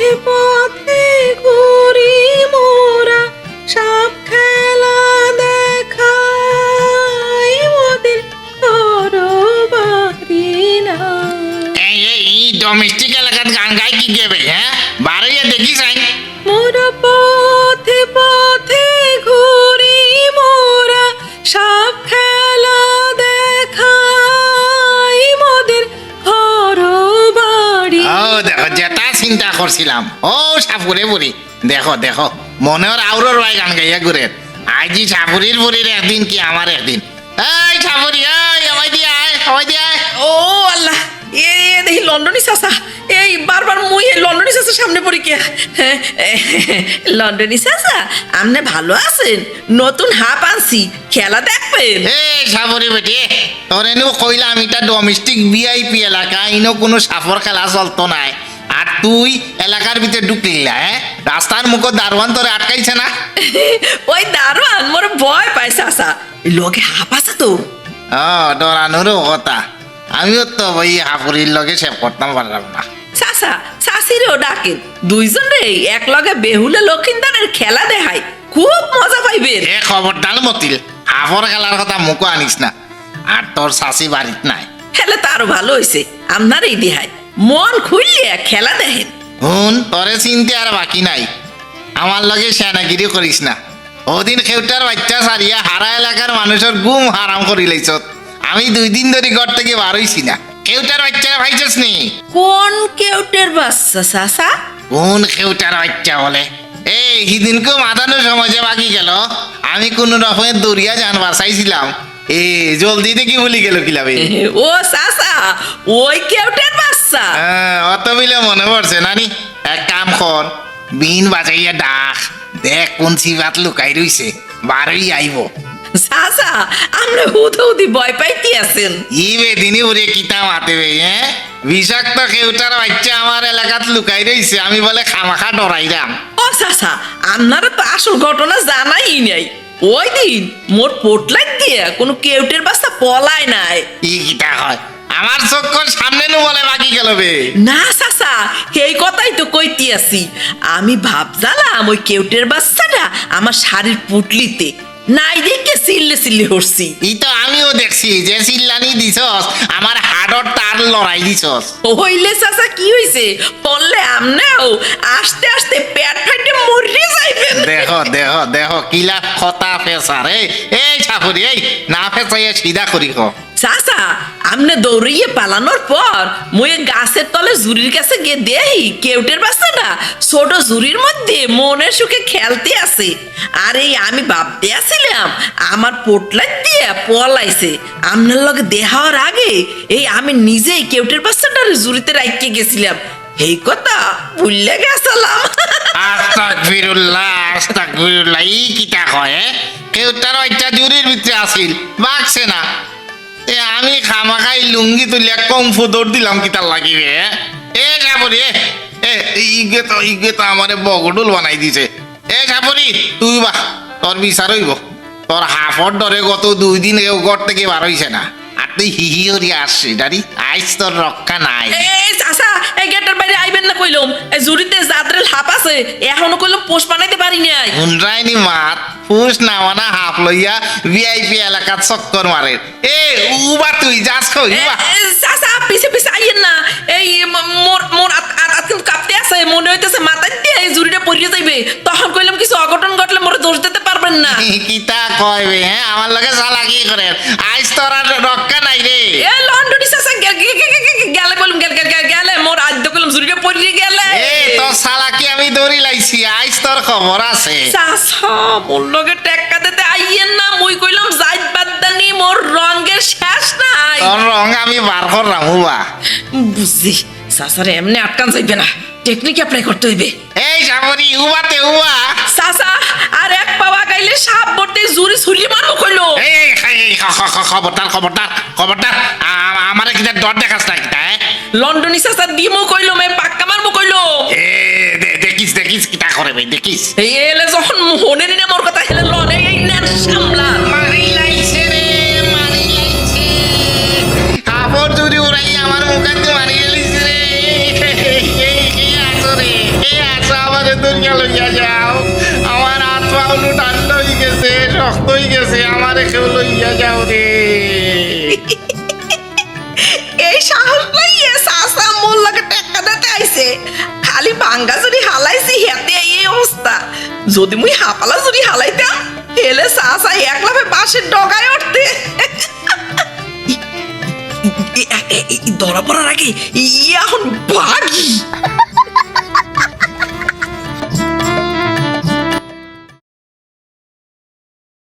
পথে পথে ঘুরি মোরা সব খেলা দেখাই না। এই এই ডোমেস্টিক এলাকাত গান গাই কি গেবে হ্যাঁ? বাড়াইয়া দেখিস আই মোরা পথে পথে ঘুরি মোরা সব খেলা দেখাই মোদের ঘরবাড়ি ও দেখো যেটা চিন্তা করছিলাম। ও সাপুরে বুড়ি। দেখো দেখো মনের আউরোর ভাই গান গাইয়া ঘুরে। আজি সাপুরির বুড়ির একদিন কি আমার একদিন? এই সাপুরি এই আমায় দিয়ে আয় আমায় দিয়ে আয়। ও আল্লাহ এ এ দেখি চাচা। এই বারবার মুই সামনে পড়ি কে? চাচা আপনি ভালো আছেন? নতুন হাফ আনছি খেলা দেখবেন? এই সাপুরি বেটি তোর এনু কইলাম এটা ডোমেস্টিক ভিআইপি এলাকা ইনো কোনো সাফর খেলা চলতো নাই। তুই এলাকার ভিতরে ঢুকলি না হ্যাঁ? রাস্তার মুখ দারোয়ান তোরে আটকাইছে না? ওই দারোয়ান মোর ভয় পায় চাচা লোকে হাফ আছে তো? ও ডরানোরও কথা। আমিও তো ওই হাপুরির লগে সেভ করতাম পারলাম না। চাষিরেও ডাকেন দুইজন রে এক লগে বেহুলে লক্ষিন্দারের খেলা দেখায়। খুব মজা পাইবেন এ খবরদার মতিল হাফর খেলার কথা মুখও আনিস না। আর তোর শাশি বাড়িত নাই। খেলে তারও ভালো হয়েছে আপনার এই দেহায় মন খুললে খেলা দেখেন। হুন তোরে চিনতে আর বাকি নাই। আমার লগে সেনাগিরি করিস না। ওদিন খেউটার বাচ্চা সারিয়া হারা এলাকার মানুষের গুম হারাম করি লাইছত আমি দুই দিন ধরে ঘর থেকে বার হইছি না। খেউটার বাচ্চা ভাইছস নি? কোন কেউটের বাচ্চা চাচা? কোন খেউটার বাচ্চা বলে? এই সেদিনকে মাতানো সময় যে বাকি গেল। আমি কোন রকমের দরিয়া জানবার চাইছিলাম। এ জলদি দেখি ভুলি গেল কিলাবে। ও চাচা ওই কেউটের বাচ্চা হ্যাঁ, অত বিলে মনে পড়ছে নানি এক কাম কর বিন বাজাইয়া ডাক দেখ কোন সিবাত লুকাই রইছে বারই আইব। চাচা আমরা হুদ হুদি ভয় পাইতে আছেন। ই বেদিনী ওরে কিতা মাতে বে হ্যাঁ বিষাক্ত কেউটার বাচ্চা আমার এলাকাত লুকাই রইছে আমি বলে খামাখা ডরাইরাম ও চাচা আপনারা তো আসল ঘটনা জানাই নাই। ওই দিন মোর পোটলাই দিয়ে কোনো কেউটের বাচ্চা পলায় নাই। ই কিতা হয় আমার চক্ষর সামনে নু বলে বাকি গেল বে না চাচা এই কথাই তো কইতে আছি। আমি ভাবজালাম ওই কেউটের বাচ্চাটা আমার শাড়ির পুটলিতে। নাই দেখে সিল্লে সিল্লে হরছি। ই তো আমিও দেখছি যে সিল্লানি দিছস আমার হাড়র তার লড়াই দিছস। হইলে চাচা কি হইছে? পড়লে আমনেও আস্তে আস্তে পেট দেহ দেহ দেহ, কিলা খতা ফেসার এই এই ছাপুরি এই, না ফেসাইয়া সিধা করি ক। চাচা, আমনে দৌড়িয়ে পালানোর পর মুয়ে গাছের তলে জুরির কাছে গিয়ে দেই কেউটের বাচ্চাটা ছোট জুরির মধ্যে মনের সুখে খেলতে আছে। আর এই আমি ভাবতে আসিলাম আমার পোটলাই দিয়ে পলাইছে আপনার লগে দেহার আগে, এই আমি নিজেই কেউটের বাচ্চাটার জুরিতে রাইকে গেছিলাম। এই কথা ভুললে গেছিলাম লুঙ্গি তুলিয়া দিলাম এ? এ ইগে তো ইগে তো আমারে বগডুল বানাই দিছে। এ সাপুরি তুই বা, তোর বিচার হইব। তোর হাফর ডরে গত দুই দিন কেউ ঘর থেকে বার হইছে না। তুই হিহি আসছি দাঁড়ি আইস তোর রক্ষা নাই। এই চাচা এই গেটের বাইরে আইবেন না কইলাম। এই জুরিতে জাদ্রেল হাপ আছে এখনও কইলাম পোষ বানাইতে পারি নাই। হুনরাইনি মাত ফুস নামানা হাফ লইয়া ভিআইপি এলাকাত চক্কর মারে। এ উবা তুই যাস কই উবা। চাচা পিছে পিছে আইয়েন না। এই মোর মোর আত- কিন্তু কাঁপতে আছে মনে হইতেছে মাথায় দিয়ে এই জুরিটা পড়িয়ে যাইবে। তখন কইলাম কিছু অঘটন ঘটলে মোরে দোষ দিতে পারবেন না। কিতা কয় বে হ্যাঁ? আমার লগে চালাকি করে? আইস তোর আর রক্ষা নাই রে। এ লন্ডনি গে- গেলে কইলাম গেলে মোর আদ্য কইলাম জুরিটা পড়িয়ে গেলে। এ তোর চালাকি আমি দৌড়ি লাইছি? আইস তোর খবর আছে। চাচা মোর লগে টেক্কা দিতে আইয়েন না মুই কইলাম যাইত বাদ্দানি মোর রঙের শেষ নাই। তোর রং আমি বার করলাম উবা বুঝছি। চাচারে এমনি আটকান যাইবে না। টেকনিক অ্যাপ্লাই করতে হইবে। এই সাবরি উবাতে উবা চাচা আর এক পাওয়া গাইলে সাপ ভর্তি জুরি ছুরি মারবো কইলো এই এই, এই, খ- খ- খ- খবরদার খবরদার খবরদার। আমারে কিতা ডর দেখাস না লন্ডনি দিমো কইলো মে পাক্কা মারবো কইলো। এ দেখিস দেখিস কিতা করে ভাই দেখিস। এই এলে যখন মনে নিনে মোর কথা হেলে লনে এই নেন সামলা মারি লাইছে রে মারি লাইছে। কাপড় চুরি উড়াই আমার মুখে তো মারি গেলিস রে এই, এই, এই, আসো রে এ আসো আমারে দুর্গা লইয়া যাও আমার পা উনু ঠান্ডা হয়ে গেছে। শক্ত হয়ে গেছে, আমারে কেউ লইয়া যাও রে। এই সাহস এ সাসা মোল্লাকে টেক্কা দিতে আইছে। খালি ভাঙ্গা যদি হালাইছি, হেতে এই অবস্থা। যদি মুই হাপালা যদি হালাইতাম, হেলে সাসা এক লাফে বাঁশের ডগায় উঠতে। ধরা পড়ার আগে এখন ভাগি